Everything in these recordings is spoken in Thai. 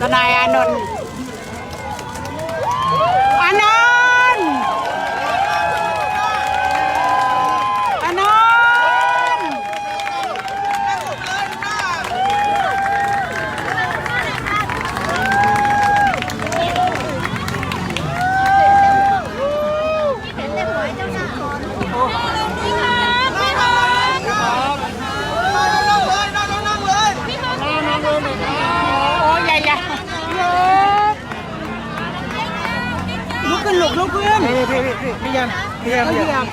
ทนายอานนท์อานนท์อานนท์โอ้ยใหญ่ใหญ่ลุกขึ้นลุกลุกขึ้น พี่พี่พี่พี่ เทียันพี่ยัน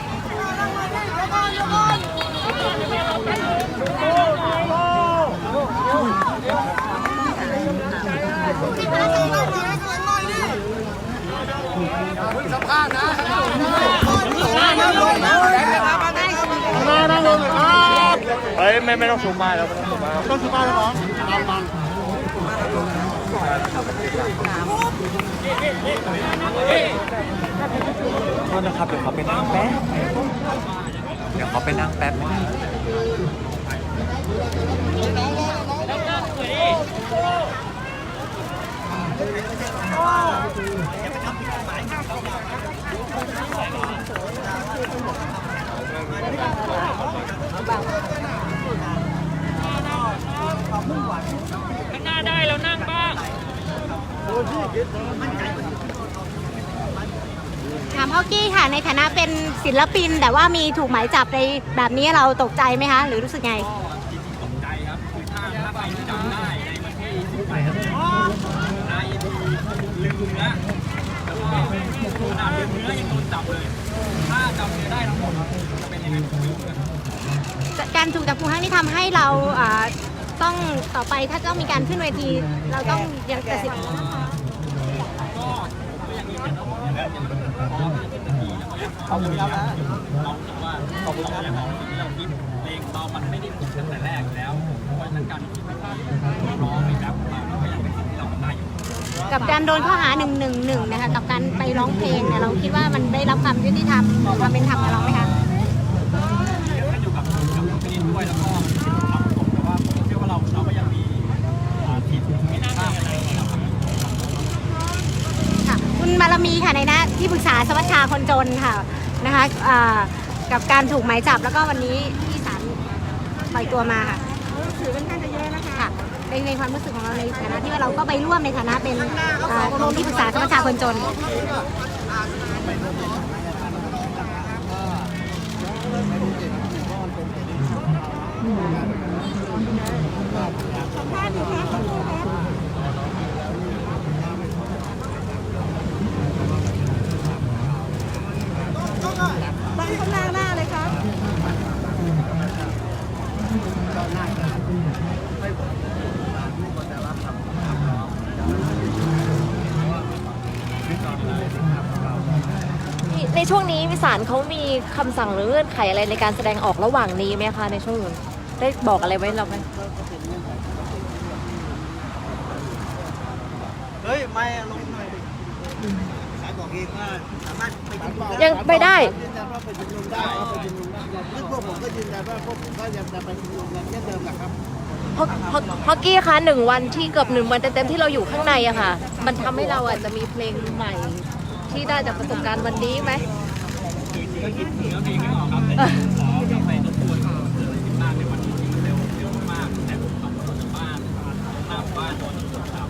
เฮ้ยไม่ไม่ต้องซูมมาแล้วไม่ต้องซูมมาต้องสุภาพแล้วเหรอ โทษนะครับเดี๋ยวเขาไปนั่งแป๊บเดี๋ยวเขาไปนั่งแป๊บนึง ถามฮอกกี้ค่ะในฐานะเป็นศิลปิน แต่ว่ามีถูกหมายจับในแบบนี้เราตกใจไหมคะ หรือรู้สึกไงการถูกจับกุมครั้งนี้ทำให้เราอ่า ต้องต่อไปถ้าต้องมีการขึ้นเวที เราต้องยังตัดสินขอบคุณครับนะขอบคุณครับกับการโดนข้อหา1นึนะคะกับการไปร้องเพลงเนี่ยเราคิดว่ามันได้รับความยุติธรรมความเป็นธรรมกับเราไหมคะคุณบารมีค่ะในหน้าที่ปรึกษาสมัชชาคนจนค่ะนะคะกับการถูกหมายจับแล้วก็วันนี้ที่ศาลปล่อยตัวมาค่ะถือเป็นการจะเยอะนะคะค่ะในในความรู้สึกของเราในฐานะที่ว่าเราก็ไปร่วมในฐานะเป็นอ่าองค์ที่ปรึกษาสมัชชาคนจน ไปข้างหน้าหน้าเลยครับในช่วงนี้วิสารเขามีคำสั่งหรือเงื่อนไขอะไรในการแสดงออกระหว่างนี้ไหมคะในช่วงนู้นได้บอกอะไรไว้เราไหมเฮ้ย ไม่ลงหน่อยดิสายบอก เองว่าสามารถไปชุมนุมยังไปได้ ยืนยันว่าไปชุมนุมได้ไปชุมนุมได้ซึ่งพวกผมก็ยืนยันว่าพวกผมก็ยังจะไปชุมนุมกันเช่นเดิมแหละครับ ฮอกฮอกฮอกกี้คะหนึ่งวันที่เกือบหนึ่งวันเต็มๆที่เราอยู่ข้างในอะค่ะ มันทำให้เราอาจจะมีเพลงใหม่ ที่ได้จากประสบการณ์วันนี้ไหมอ่าอ่าการเมื่อเช้าเห็นนอกนอกจากคนเคยจับ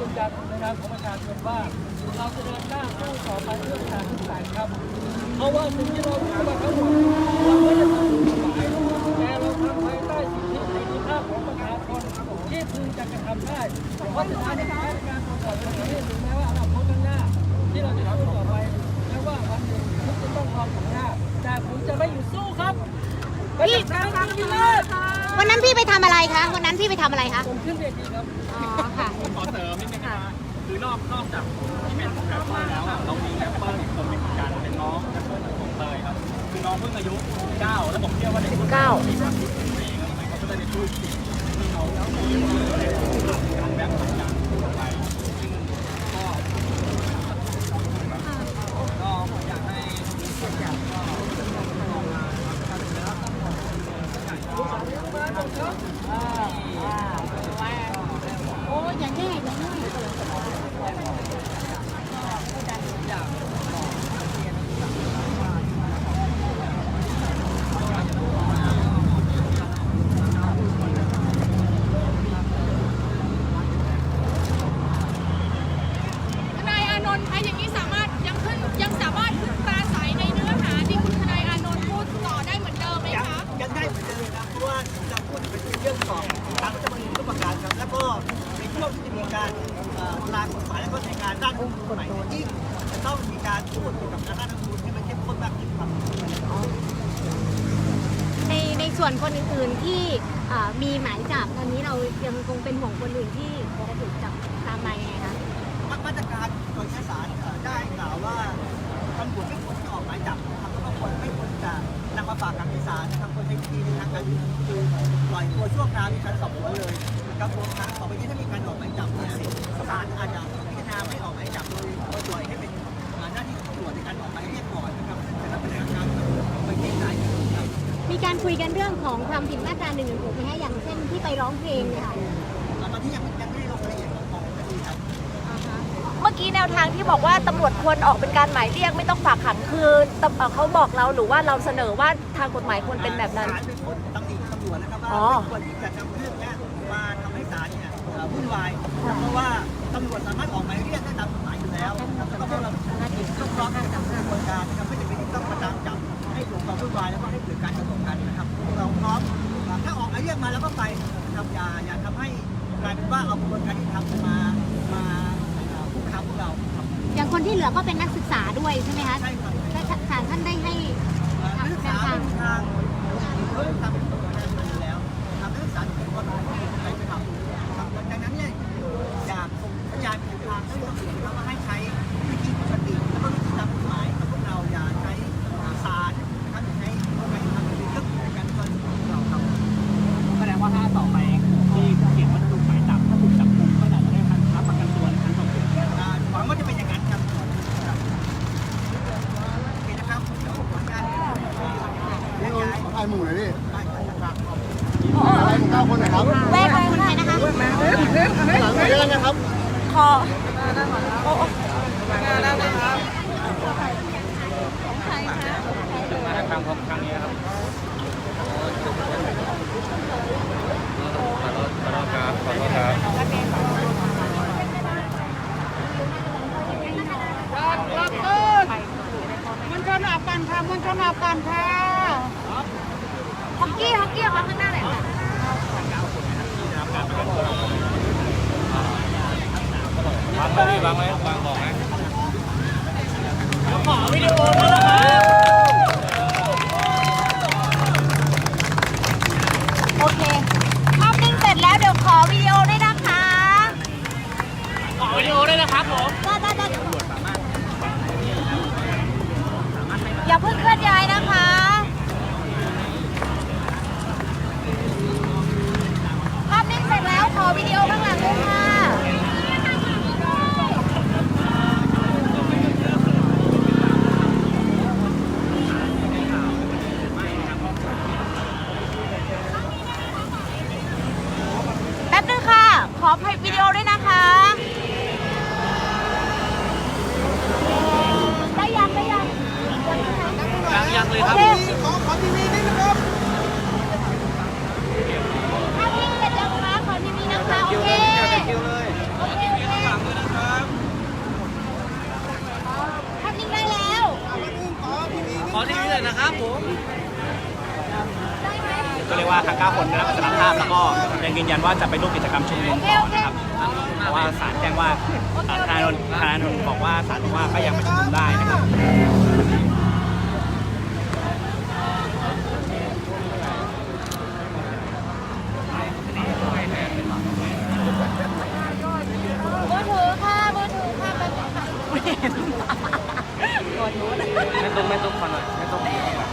ยืนยันในนามของประชาชนว่า เราจะเดินหน้าสู้ต่อไปเรื่องการทุกฝ่ายครับ เพราะว่าสิ่งที่เราทำมาทั้งหมดเราไม่ได้ทำผิดกฎหมายแต่เราทำภายใต้สิทธิเสรีภาพของประชาชนที่พึงจะกระทำได้เพราะฉะนั้นในการต่อไปนี้ถึงแม้ว่าอนาคตข้างหน้า ที่เราจะสู้ต่อไปแม้ว่าวันหนึ่งทุกจะต้องรอข้างหน้า แต่ผมจะไม่หยุดสู้ครับไปจัดการกันเลย วันนั้นพี่ไปทำอะไร อะไรคะวันนั้นพี่ไปทำอะไรคะ ผมขึ้นเวทีครับ อ๋อค่ะ ขอเสริมนิดนึงนะครับคือนอกนอกจากที่เป็นแรปเปอร์แล้วอะเรามีแรปเปอร์อีกคนหนึ่งเหมือนกันเป็นน้องแรปเปอร์ของเตยครับ คือน้องเพิ่งอายุ9แล้วผมเชื่อว่าเด็กรุ่นใหม่ 19 มีความคิดของตัวเองแล้วทำไมเขาจะได้ไปพูดสิ่งที่เขาการแบ่งปันกันไปซึ่งก็ก็ผมอยากให้ทุกคนอยากก็ออกมาครับ โอ้อย่างนี้อย่างนี้ ทนายอานนท์คะอย่างนี้สามารถยังขึ้นยังสามารถขึ้นปราศัยในเนื้อหาที่คุณทนายอานนท์พูดต่อได้เหมือนเดิมไหมคะ ยังได้เหมือนเดิมนะเพราะว่าจะพูดเป็นเรื่องของทางรัฐมนตรีทุกประการครับแล้วก็ในช่วงที่จะมีการเอ่อ ลากฎหมายและก็ในการด้านกฎหมายที่จะต้องมีการพูดเกี่ยวกับการด้านรัฐธรรมนูญให้มันเข้มข้นมากขึ้นครับในในส่วนคนอื่นๆที่มีหมายจับตอนนี้เรายังคงเป็นห่วงคนอื่นที่จะถูกจับตามมายังไงคะมาตรการโดยศาลได้กล่าวว่าตำรวจไม่ควรจะออกหมายจับนะครับแล้วก็ควรไม่ควรจะนำมาฝากกับศาลนะครับควรใช้วิธีในทางการคือปล่อยตัวชั่วคราวในชั้นสอบสวนเลย นะครับรวมทั้งต่อไปนี้ถ้ามีการออกหมายจับเนี่ยศาลอาจจะพิจารณาไม่ออกหมายจับโดยโดยปล่อยให้เป็นหน้าที่ของตำรวจในการออกหมายเรียกก่อนนะครับแต่ละพนักงานไปเกรงใจนะครับมีการคุยกันเรื่องของความผิดมาตรา1นึไหมคะอย่างเช่นที่ไปร้องเพลงเนี่ยค่ะตอนนี้ยังยังไม่ได้ลงรายละเอียดของคดีครับเมื่อกี้แนวทางที่บอกว่าตำรวจควรออกเป็นการหมายเรียกไม่ต้องฝากขังคือตำเอ่อเขาบอกเราหรือว่าเราเสนอว่าทางกฎหมายควรเป็นแบบนั้นศาลเป็นคนตำหนิตำรวจนะครับว่าอ๋อไม่ควรที่จะนำเรื่อง ศาลเนี่ยเอ่อวุ่นวายเพราะว่าตำรวจสามารถออกหมายเรียกได้ตามกฎหมายอยู่แล้วนะครับแล้วก็พวกเราต้องร้องให้กับกระบวนการนะครับไม่จำเป็นที่ต้องมาตามจับให้ถูกความวุ่นวายแล้วก็ให้เกิดการกระทบกันนะครับพวกเราพร้อมอ่าถ้าออกหมายเรียกมาแล้วก็ไปนะครับอย่าอย่าทำให้กลายเป็นว่าเอากระบวนการที่ทำมามาเอ่อคุกคามพวกเราครับอย่างคนที่เหลือก็เป็นนักศึกษาด้วยใช่ไหมคะใช่ครับและศาลท่านได้ให้ นักศึกษาเป็นทางเริ่มทำเป็นตัวงานมาอยู่แล้วทำนักศึกษาเป็นคนใครไปทำครับดังนั้นเนี่ยอยากส่งสัญญาณไปถึงทางนักศึกษานะครับว่าให้ใช้วิธีปกติแล้วก็วิธีตามกฎหมายกับพวกเราอย่าใช้สารนะครับอย่าใช้การทำเป็นเครื่องมือในการช่วยพวกเราครับ แสดงว่าถ้าต่อไปที่เขียนว่าถูกหมายจับถ้าถูกจับกุมก็จะได้ทันรับประกันตัวในชั้นสอบสวน อ่าหวังว่าจะเป็นอย่างนั้นครับครับโอเคนะครับเดี๋ยวผมขออนุญาตแยกย้าย ถ่ายหมู่เลยดิ ไปครับ ถ่ายหมู่เก้าคนหน่อยครับ แวกของคนไทยนะคะ หลังหน่อยด้วยนะครับ ขอ มาทางครั้งนี้ครับขอโทษขอโทษครับขอโทษครับ มันชนออกกันค่ะมันชนออกกันค่ะ ฮอกกี้ฮอกกี้ออกมาข้างหน้าหน่อยค่ะ วางไว้ดิวางไว้วางบอกนะ โอเคภาพนิ่งเสร็จแล้วเดี๋ยวขอวิดีโอด้วยนะคะ ขอวิดีโอด้วยนะครับ ผมได้ได้ได้อย่าเพิ่งเคลื่อนย้ายนะ ดีเลยนะครับผมก็เรียกว่าทั้ง9คนได้รับสารภาพแล้วก็ยังยืนยันว่าจะไปร่วมกิจกรรมชุมนุมต่อนะครับเพราะว่าศาลแจ้งว่าธนารนธนารนบอกว่าศาลบอกว่าก็ยังไปชุมนุมได้นะครับมือถือค่ะมือถือค่ะไป นู้น แม่ต้องไม่ต้องคอหน่อยไม่ต้อง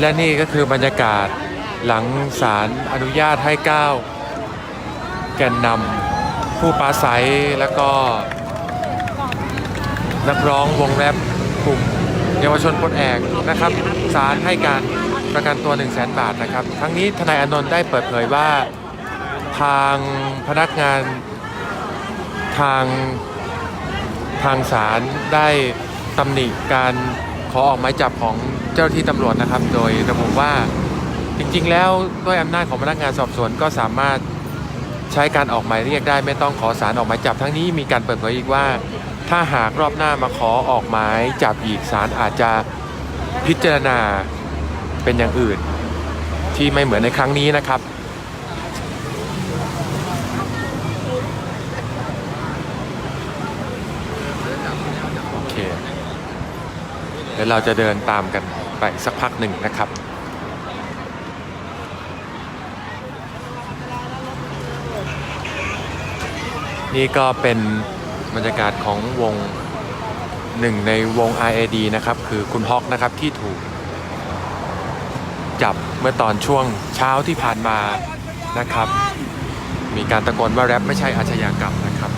และนี่ก็คือบรรยากาศหลังศาลอนุญาตให้ก้าวแกนนำผู้ปราศัยแล้วก็ นักร้องวงแรปกลุ่มเยาวชนปลดแอกนะครับศาลให้การประกันตัว 1 0 0 0 0แบาทนะครับ ทั้งนี้ทนายอนนท์ได้เปิดเผยว่าทางพนักงานทางทางศาลได้ตำหนิการขอออกหมายจับของ เจ้าที่ตำรวจนะครับ โดยระบุว่าจริงๆ แล้วด้วยอำนาจของพนักงานสอบสวนก็สามารถใช้การออกหมายเรียกได้ไม่ต้องขอสารออกหมายจับทั้งนี้มีการเปิดเผยอีกว่า ถ้าหากรอบหน้ามาขอออกหมายจับอีกศาลอาจจะพิจารณาเป็นอย่างอื่น ที่ไม่เหมือนในครั้งนี้นะครับโอเคเดี๋ยวเราจะเดินตามกัน ไปสักพักหนึ่งนะครับ นี่ก็เป็นบรรยากาศของวงหนึ่งในวง RAD นะครับ คือคุณฮอกนะครับที่ถูก จับเมื่อตอนช่วงเช้าที่ผ่านมานะครับ มีการตะโกนว่าแรปไม่ใช่อาชญากรรมนะครับ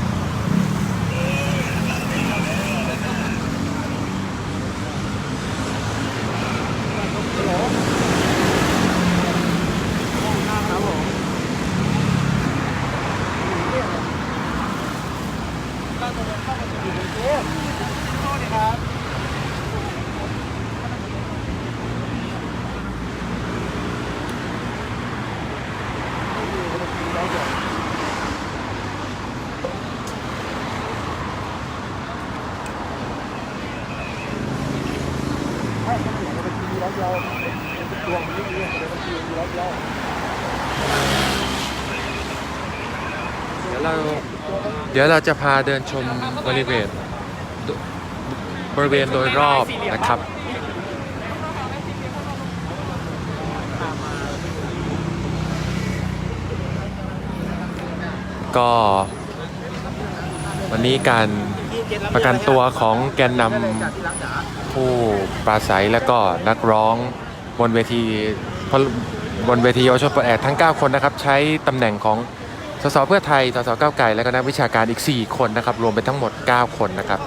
เดี๋ยวเราเดี๋ยวเราจะพาเดินชมบริเวณบริเวณโดยรอบนะครับ ก็วันนี้การประกันตัวของแกนนำผู้ปราศัยและก็นักร้องบนเวทีบนเวทีเยาวชนปลดแอกทั้ง 9 คนนะครับ ใช้ตำแหน่งของ สสเพื่อไทย สสก้าวไกล และก็นักวิชาการอีก 4 คนนะครับ รวมเป็นทั้งหมด 9 คนนะครับ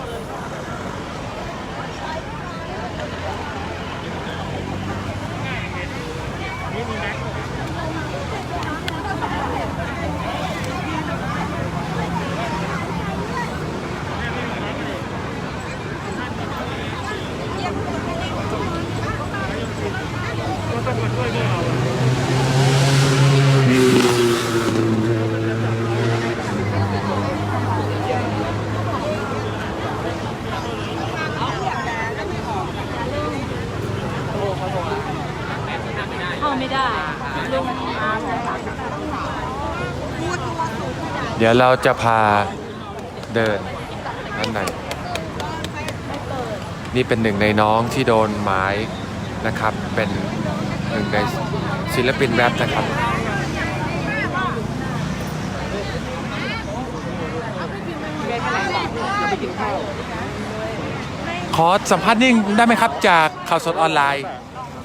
เดี๋ยวเราจะพาเดินด้านในนี่เป็นหนึ่งในน้องที่โดนหมายนะครับ เป็นหนึ่งในศิลปินแรปนะครับขอสัมภาษณ์นิ่งได้ไหมครับจากข่าวสดออนไลน์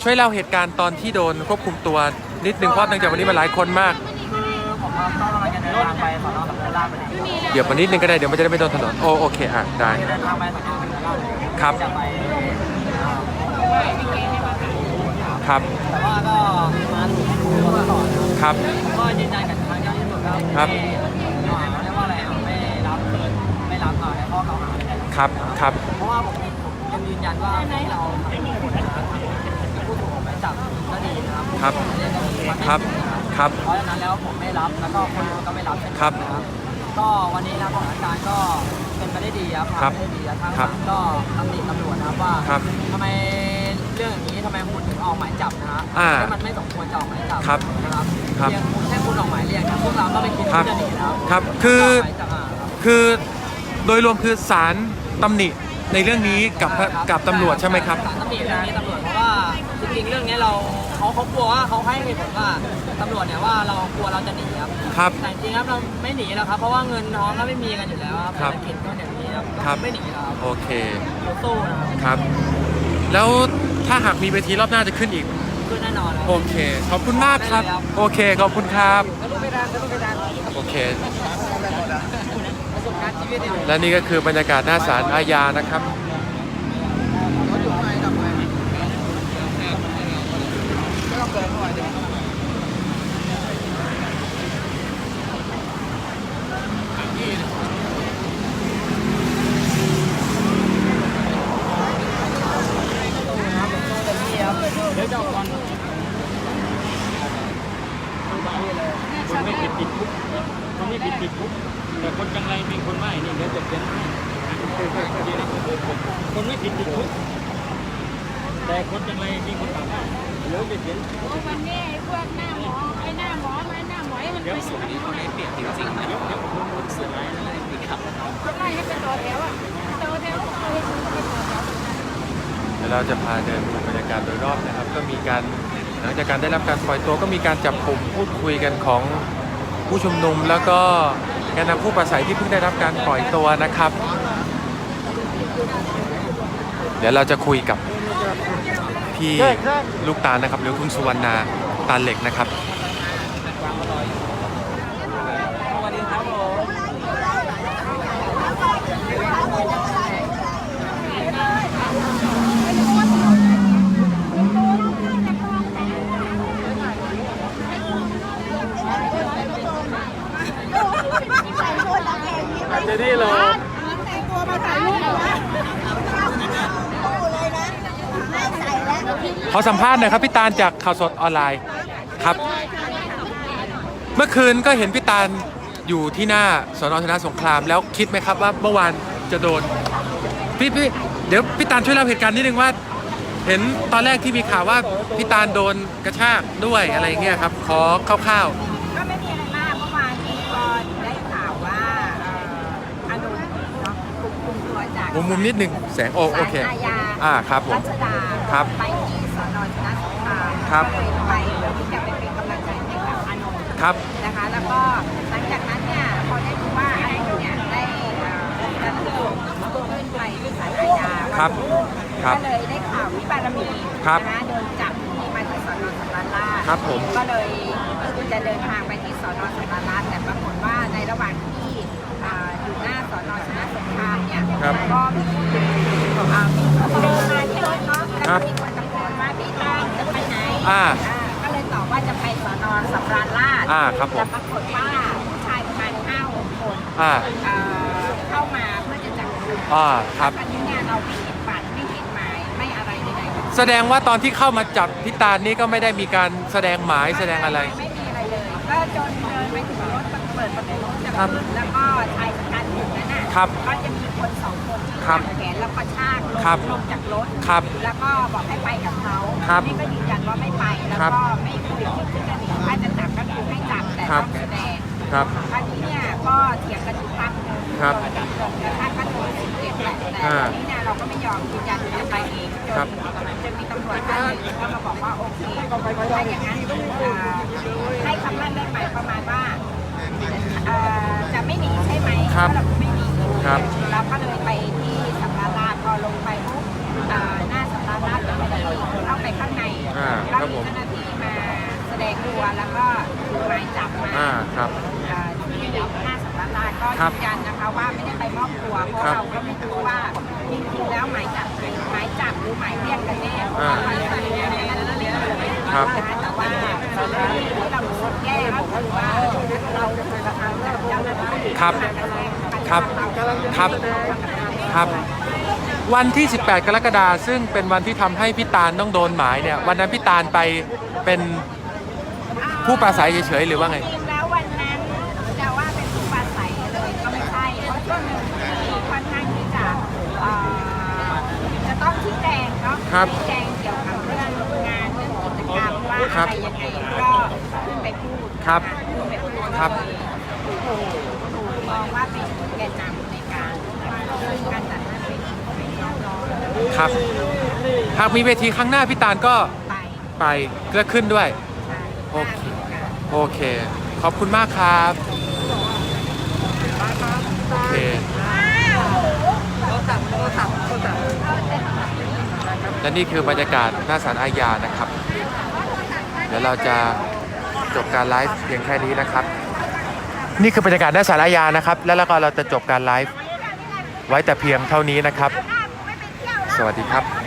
ช่วยเล่าเหตุการณ์ตอนที่โดนควบคุมตัวนิดหนึ่งเพราะเนื่องจากวันนี้มันหลายคนมากคือผมก็กำลังจะเดิน ทางไปสอนอสำนักราชพอดีเดี๋ยวมานิดนึงก็ได้ เดี๋ยวมันจะได้ไม่โดนถนน โอโอเค อะ ได้ เดินทางไปสอนอสำนักราชครับ จะไปครับ แต่ว่าก็มาถึงตัวก่อนครับก็ยืนยันกับทางเจ้าหน้าที่ตำรวจครับครับ ไม่อ่าเรียกว่าอะไรอะไม่รับไม่รับอ่าในข้อกล่าวหาเลยครับ ครับ เพราะว่าผมผมยังยืนยันว่าที่เราทำผลนะครับผู้ถูกออกหมายจับก็ดีนะครับครับเรื่องนี้มันไม่ครับจงนะ ครับครับเพราะฉะนั้นแล้วผมไม่รับแล้วก็คนอื่นก็ไม่รับเช่นครักับนนะครับ ก็วันนี้นะสถานการณ์ก็เป็นไปได้ดีครับครับผ่านไปได้ดีแล้วทางครับศาลก็ตำหนิตำรวจนะครับว่าครับทำไมเรื่องอย่างนี้ทำไมคุณถึงออกหมายจับนะฮะอ่าที่มันไม่สมควรจะออกหมายจับครับนะครับครับเพียงคุณแค่คุณออกหมายเรียกนะพวกเราก็ไม่คิดครับ ที่จะหนีแล้วครับคือออกหมายจับอ่าครับ คือโดยรวมคือสารตำหนิในเรื่องนี้กับกับตำรวจใช่ไหมครับศาลตำหนิเรื่องนี้ตำรวจเพราะว่าจริงๆเรื่องนี้เรา เขาเขากลัวว่าเขาให้เหตุผลว่าตำรวจเนี่ยว่าเรากลัวเราจะหนีครับครับ แต่จริงๆครับเราไม่หนีแล้วครับเพราะว่าเงินท้องก็ไม่มีกันอยู่แล้วครับครับเศรษฐกิจก็อย่างนี้ครับครับไม่หนีแล้วครับโอเคเราสู้นะครับครับ แล้วถ้าหากมีเวทีรอบหน้าจะขึ้นอีกขึ้นแน่นอนครับ โอเค ขอบคุณมากครับโอเค ขอบคุณครับก็รู้ไม่ได้ก็รู้ไม่ได้โอเค ประสบการณ์ชีวิตเนี่ย และนี่ก็คือบรรยากาศหน้าศาลอาญานะครับ คนไม่ผิดติดคุกคน ไม่ผิดติดคุกแต่คนจังไรมีคนไม่นี่เดี๋ยวจะเขียนให้คนไม่ผิดติดคุกแต่คนจังไรมีคนถามว่าเดี๋ยวจะเขียนวันนี้ไอ้พวกหน้าหมอไอ้หน้าหมอไอ้หน้าหมอมันไปสุดนี้เขาเลยเปลี่ยนจริงๆนะเดี๋ยวเดี๋ยวคนเสืออะไรอะไรปีครับเขาไล่ให้เป็นต่อแถวอะต่อแถวเขาให้คุณไปต่อแถวเราจะพาเดินดูบรรยากาศโดยรอบนะครับ ก็มีการหลังจากการได้รับการปล่อยตัวก็มีการจับกลุ่มพูดคุยกันของ ผู้ชุมนุมแล้วก็แกนนำผู้ประสัยที่เพิ่งได้รับการปล่อยตัวนะครับ เดี๋ยวเราจะคุยกับพี่ลูกตาลนะครับหรือคุณสุวรรณาตาเหล็กนะครับ สวัสดีครับผม จะนี่เหรอขอสัมภาษณ์หน่อยครับพี่ตาลจากข่าวสดออนไลน์ครับ เมื่อคืนก็เห็นพี่ตาลอยู่ที่หน้าสนชนะสงครามแล้วคิดไหมครับว่าเมื่อวานจะโดนพี่พี่เดี๋ยวพี่ตาลช่วยเล่าเหตุการณ์นิดนึงว่า เห็นตอนแรกที่มีข่าวว่าพี่ตาลโดนกระชากด้วยอะไรอย่างเงี้ยครับ ขอคร่าวก็ไม่มีอะไรมากเมื่อวานนี้ก็ได้ข่าวว่าเอ่ออนุนเนาะถูกคุ มตัวจากๆมุมมุมนิดนึงแสงโอโอเคศาลอาญาอ่าครับผมรัชดาครับ ไปที่สอนอชนะสงครามครับ ก็เลยไปเพื่อที่จะไปเป็นกำลังใจให้กับอานนท์ครับ นะคะ แล้วก็หลังจากนั้นเนี่ยพอได้รู้ว่าอานนท์เนี่ยได้เอ่อจะถูกขึ้นไปที่ศาลอาญาครับครับ ก็เลยได้ข่าววิบารมีครับนะคะโดนจับที่มาที่สอนอสำราญราช ครับผม ก็เลยจะเดินทางไปที่สอนอสำราญราชแต่ปรากฏว่าในระหว่างที่อ่าอยู่หน้า สอนอชนะสงครามเนี่ยครับก็มีอ่ามีคนเดินมาที่รถเนาะแล้วครัก็บมีคนตะโกนว่าพี่ตั้งจะไปไหนอ่าอ่าก็เลยตอบว่าจะไปสอนอสำราญราชอ่าครับผมแต่ปรากฏว่าผู้ชายประมาณห้าหกคนอ่าอ่าเข้ามาเพื่อจะจับกลุ่มอ่าครับอันนี้เนี่ยเราไม่เห็นบัตรไม่เห็นหมายไม่อะไรใดๆแสดงว่าตอนที่เข้ามาจับพี่ตาลนี่ก็ไม่ได้มีการแสดงหมายแสดงอะไร ไม่มีอะไรเลย ก็จนเดินไปถึงรถเปิดประตูรถจะครับขึ้นแล้วก็ชายช ครับก็จะมีคนสองคนที่ครับจับแขนแล้วก็ชากลงครับลงจากรถครับแล้วก็บอกให้ไปกับเขาครับนี่ก็ยืนยันว่าไม่ไปแล้วครับก็ไม่คุยที่จะหนีถ้าจะจับก็คือให้จับแต่ครัต้บ องแสดงครับอันนี้เนี่ยก็เถียงกันอยู่พักหนึงครับจนจนกระทั่งก็โดนสิบเอ็ดแหละแต่อ่าอันนี้เนี่ยเราก็ไม่ยอมยืนยันว่าจะไปเองจนครับจะมีตำรวจท่านหนึ่งก็มาบอกว่าโอเคถ้าอย่างนั้นอ่าให้คำมั่นได้ไหมประมาณว่า เอ่อจะไม่หนีใช่ไหมครับเราไม่หนี ครับเราก็เลยไปที่สำราญราชพอลงไปปุ๊บอ่าหน้าสำราญราชก็ไม่ได้เข้าไปข้างในอ่าแล้วครับผมีม เจ้าหน้าที่มาแสดงลงตัวแล้วก็ถือหมายจับมาอ่าครับเอ่อที่หน้าสำนักงานก็ครัยืบนยันนะคะว่าไม่ได้ไปมอบตัวเพราะครับเราก็ไม่รู้ว่าจริงๆแล้วหมายจับหมายจับหรือหมายเรียกกันแน่เพราะอ่าว่ามันเป็นเรื่องเล็กๆเลยครับนะคะแต่ว่าที่เรารู้สึกแย่ก็คือว่าเรากำลังจับเจ้าหน้าที่ ครับ ค รับครับครับวันที่ 18 กรกฎาคมซึ่งเป็นวันที่ทำให้พี่ตาลต้องโดนหมายเนี่ยวันนั้นพี่ตาลไปเป็นผู้ปราศัยเฉยๆหรือว่าไงจริงๆแล้ววันนั้นจะว่าเป็นผู้ปราศัยเลยก็ไม่ใช่เพราะช่วงหนึ่งที่ค่อนข้างที่จะเอ่อจะต้องชี้แจงเนาะครับชี้แจงเกี่ยวกับเรื่องงานเรื่องกิจกรรมว่าครัอะบไรยังไงก็ขึ้นไปพูดครับขึ้นไปพูดครับถูกถูก มองว่าเป็นแกนนำในการการจัดงานเป็นเป็นน้องๆครับ หากมีเวทีครั้งหน้าพี่ตาลก็ไปไปและขึ้นด้วย ใช่โอเค โอเค ขอบคุณมากครับโอเคและนี่คือบรรยากาศหน้าศาลอาญานะครับ เดี๋ยวเราจะจบการไลฟ์เพียงแค่นี้นะครับ นี่คือบรรยากาศหน้าศาลอาญานะครับแล้วแล้วก็เราจะจบการไลฟ์ไว้แต่เพียงเท่านี้นะครับ สวัสดีครับ